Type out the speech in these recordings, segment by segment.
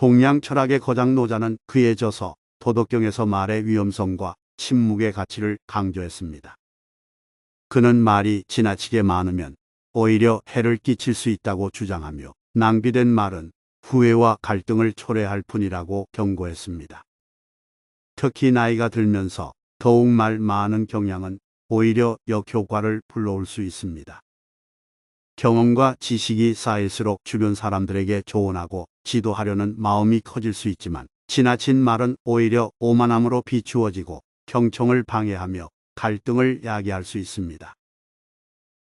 동양 철학의 거장 노자는 그에 져서 도덕경에서 말의 위험성과 침묵의 가치를 강조했습니다. 그는 말이 지나치게 많으면 오히려 해를 끼칠 수 있다고 주장하며 낭비된 말은 후회와 갈등을 초래할 뿐이라고 경고했습니다. 특히 나이가 들면서 더욱 말 많은 경향은 오히려 역효과를 불러올 수 있습니다. 경험과 지식이 쌓일수록 주변 사람들에게 조언하고 지도하려는 마음이 커질 수 있지만 지나친 말은 오히려 오만함으로 비추어지고 경청을 방해하며 갈등을 야기할 수 있습니다.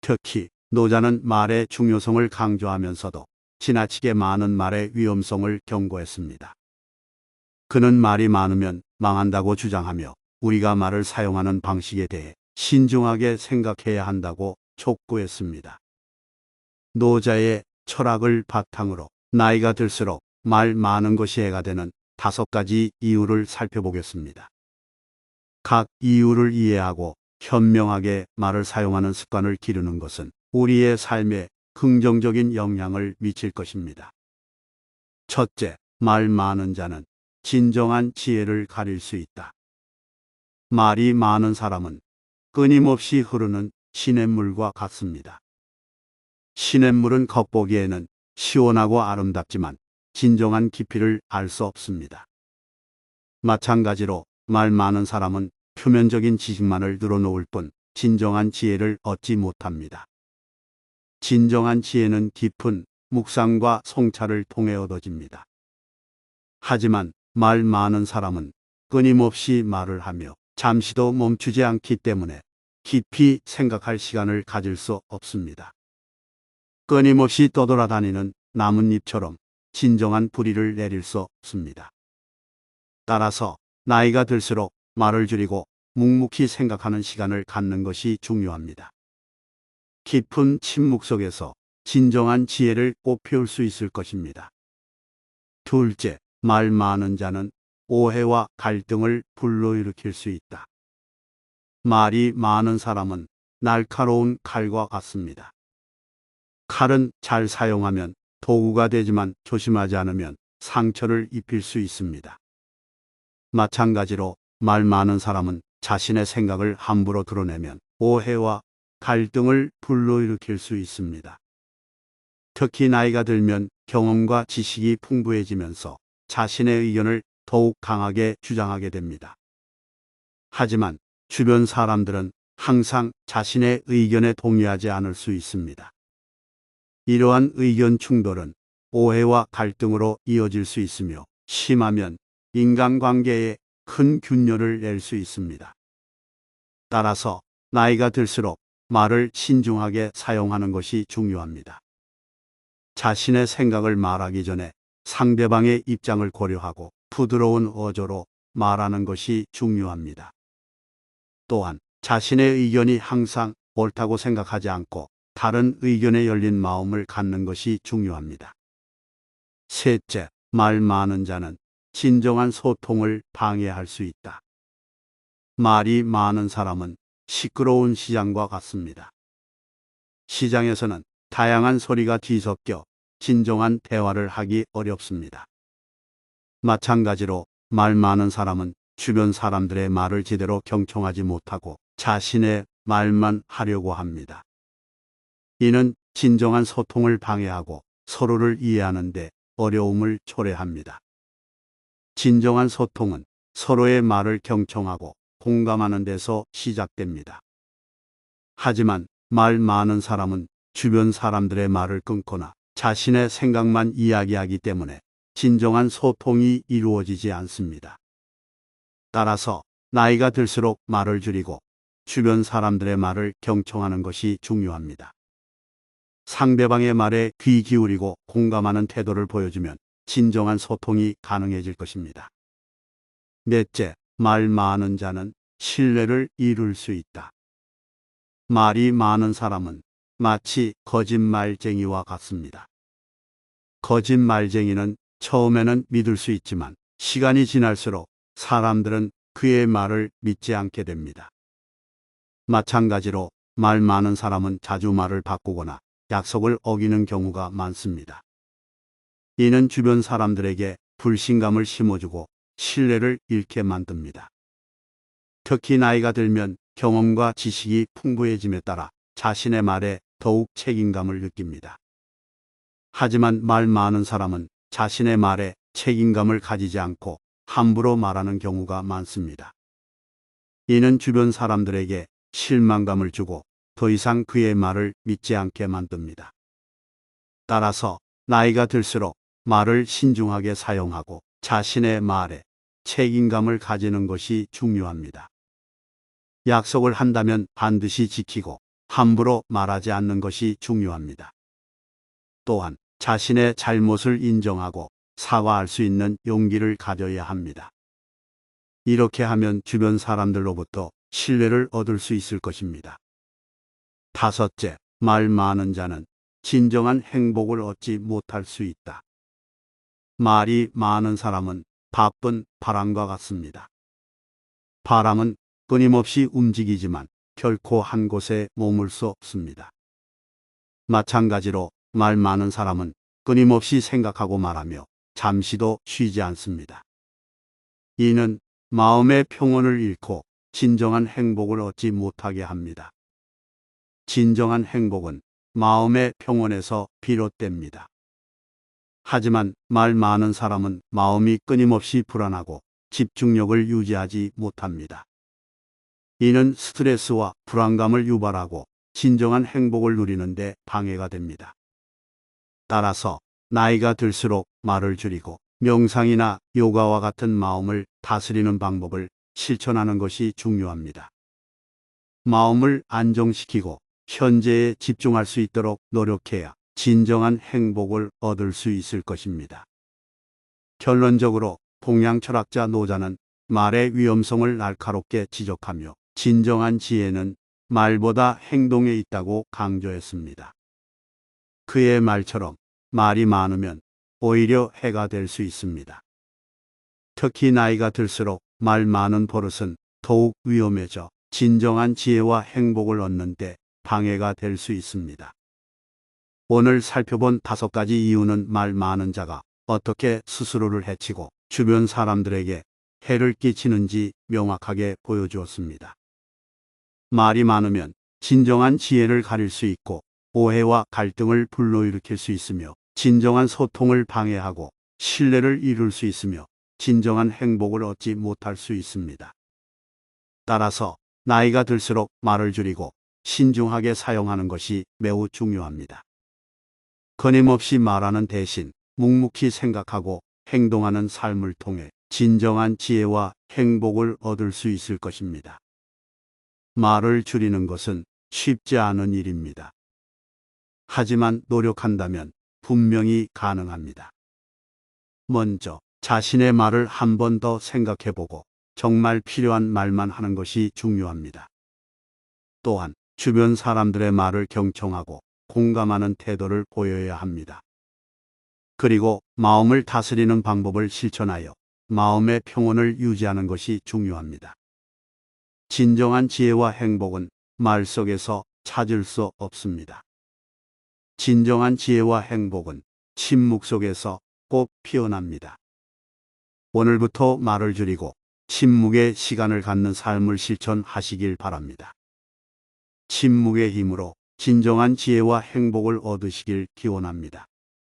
특히 노자는 말의 중요성을 강조하면서도 지나치게 많은 말의 위험성을 경고했습니다. 그는 말이 많으면 망한다고 주장하며 우리가 말을 사용하는 방식에 대해 신중하게 생각해야 한다고 촉구했습니다. 노자의 철학을 바탕으로 나이가 들수록 말 많은 것이 해가 되는 다섯 가지 이유를 살펴보겠습니다. 각 이유를 이해하고 현명하게 말을 사용하는 습관을 기르는 것은 우리의 삶에 긍정적인 영향을 미칠 것입니다. 첫째, 말 많은 자는 진정한 지혜를 가릴 수 있다. 말이 많은 사람은 끊임없이 흐르는 시냇물과 같습니다. 시냇물은 겉보기에는 시원하고 아름답지만 진정한 깊이를 알 수 없습니다. 마찬가지로 말 많은 사람은 표면적인 지식만을 늘어놓을 뿐 진정한 지혜를 얻지 못합니다. 진정한 지혜는 깊은 묵상과 성찰을 통해 얻어집니다. 하지만 말 많은 사람은 끊임없이 말을 하며 잠시도 멈추지 않기 때문에 깊이 생각할 시간을 가질 수 없습니다. 끊임없이 떠돌아다니는 나뭇잎처럼 진정한 뿌리를 내릴 수 없습니다. 따라서 나이가 들수록 말을 줄이고 묵묵히 생각하는 시간을 갖는 것이 중요합니다. 깊은 침묵 속에서 진정한 지혜를 꽃피울 수 있을 것입니다. 둘째, 말 많은 자는 오해와 갈등을 불러일으킬 수 있다. 말이 많은 사람은 날카로운 칼과 같습니다. 칼은 잘 사용하면 도구가 되지만 조심하지 않으면 상처를 입힐 수 있습니다. 마찬가지로 말 많은 사람은 자신의 생각을 함부로 드러내면 오해와 갈등을 불러일으킬 수 있습니다. 특히 나이가 들면 경험과 지식이 풍부해지면서 자신의 의견을 더욱 강하게 주장하게 됩니다. 하지만 주변 사람들은 항상 자신의 의견에 동의하지 않을 수 있습니다. 이러한 의견 충돌은 오해와 갈등으로 이어질 수 있으며 심하면 인간관계에 큰 균열을 낼 수 있습니다. 따라서 나이가 들수록 말을 신중하게 사용하는 것이 중요합니다. 자신의 생각을 말하기 전에 상대방의 입장을 고려하고 부드러운 어조로 말하는 것이 중요합니다. 또한 자신의 의견이 항상 옳다고 생각하지 않고 다른 의견에 열린 마음을 갖는 것이 중요합니다. 셋째, 말 많은 자는 진정한 소통을 방해할 수 있다. 말이 많은 사람은 시끄러운 시장과 같습니다. 시장에서는 다양한 소리가 뒤섞여 진정한 대화를 하기 어렵습니다. 마찬가지로 말 많은 사람은 주변 사람들의 말을 제대로 경청하지 못하고 자신의 말만 하려고 합니다. 이는 진정한 소통을 방해하고 서로를 이해하는데 어려움을 초래합니다. 진정한 소통은 서로의 말을 경청하고 공감하는 데서 시작됩니다. 하지만 말 많은 사람은 주변 사람들의 말을 끊거나 자신의 생각만 이야기하기 때문에 진정한 소통이 이루어지지 않습니다. 따라서 나이가 들수록 말을 줄이고 주변 사람들의 말을 경청하는 것이 중요합니다. 상대방의 말에 귀 기울이고 공감하는 태도를 보여주면 진정한 소통이 가능해질 것입니다. 넷째, 말 많은 자는 신뢰를 이룰 수 있다. 말이 많은 사람은 마치 거짓말쟁이와 같습니다. 거짓말쟁이는 처음에는 믿을 수 있지만 시간이 지날수록 사람들은 그의 말을 믿지 않게 됩니다. 마찬가지로 말 많은 사람은 자주 말을 바꾸거나 약속을 어기는 경우가 많습니다. 이는 주변 사람들에게 불신감을 심어주고 신뢰를 잃게 만듭니다. 특히 나이가 들면 경험과 지식이 풍부해짐에 따라 자신의 말에 더욱 책임감을 느낍니다. 하지만 말 많은 사람은 자신의 말에 책임감을 가지지 않고 함부로 말하는 경우가 많습니다. 이는 주변 사람들에게 실망감을 주고 더 이상 그의 말을 믿지 않게 만듭니다. 따라서 나이가 들수록 말을 신중하게 사용하고 자신의 말에 책임감을 가지는 것이 중요합니다. 약속을 한다면 반드시 지키고 함부로 말하지 않는 것이 중요합니다. 또한 자신의 잘못을 인정하고 사과할 수 있는 용기를 가져야 합니다. 이렇게 하면 주변 사람들로부터 신뢰를 얻을 수 있을 것입니다. 다섯째, 말 많은 자는 진정한 행복을 얻지 못할 수 있다. 말이 많은 사람은 바쁜 바람과 같습니다. 바람은 끊임없이 움직이지만 결코 한 곳에 머물 수 없습니다. 마찬가지로 말 많은 사람은 끊임없이 생각하고 말하며 잠시도 쉬지 않습니다. 이는 마음의 평온을 잃고 진정한 행복을 얻지 못하게 합니다. 진정한 행복은 마음의 평온에서 비롯됩니다. 하지만 말 많은 사람은 마음이 끊임없이 불안하고 집중력을 유지하지 못합니다. 이는 스트레스와 불안감을 유발하고 진정한 행복을 누리는데 방해가 됩니다. 따라서 나이가 들수록 말을 줄이고 명상이나 요가와 같은 마음을 다스리는 방법을 실천하는 것이 중요합니다. 마음을 안정시키고 현재에 집중할 수 있도록 노력해야 진정한 행복을 얻을 수 있을 것입니다. 결론적으로 동양 철학자 노자는 말의 위험성을 날카롭게 지적하며 진정한 지혜는 말보다 행동에 있다고 강조했습니다. 그의 말처럼 말이 많으면 오히려 해가 될 수 있습니다. 특히 나이가 들수록 말 많은 버릇은 더욱 위험해져 진정한 지혜와 행복을 얻는데 방해가 될 수 있습니다. 오늘 살펴본 다섯 가지 이유는 말 많은 자가 어떻게 스스로를 해치고 주변 사람들에게 해를 끼치는지 명확하게 보여주었습니다. 말이 많으면 진정한 지혜를 가릴 수 있고 오해와 갈등을 불러일으킬 수 있으며 진정한 소통을 방해하고 신뢰를 이룰 수 있으며 진정한 행복을 얻지 못할 수 있습니다. 따라서 나이가 들수록 말을 줄이고 신중하게 사용하는 것이 매우 중요합니다. 끊임없이 말하는 대신 묵묵히 생각하고 행동하는 삶을 통해 진정한 지혜와 행복을 얻을 수 있을 것입니다. 말을 줄이는 것은 쉽지 않은 일입니다. 하지만 노력한다면 분명히 가능합니다. 먼저 자신의 말을 한 번 더 생각해보고 정말 필요한 말만 하는 것이 중요합니다. 또한 주변 사람들의 말을 경청하고 공감하는 태도를 보여야 합니다. 그리고 마음을 다스리는 방법을 실천하여 마음의 평온을 유지하는 것이 중요합니다. 진정한 지혜와 행복은 말 속에서 찾을 수 없습니다. 진정한 지혜와 행복은 침묵 속에서 꼭 피어납니다. 오늘부터 말을 줄이고 침묵의 시간을 갖는 삶을 실천하시길 바랍니다. 침묵의 힘으로 진정한 지혜와 행복을 얻으시길 기원합니다.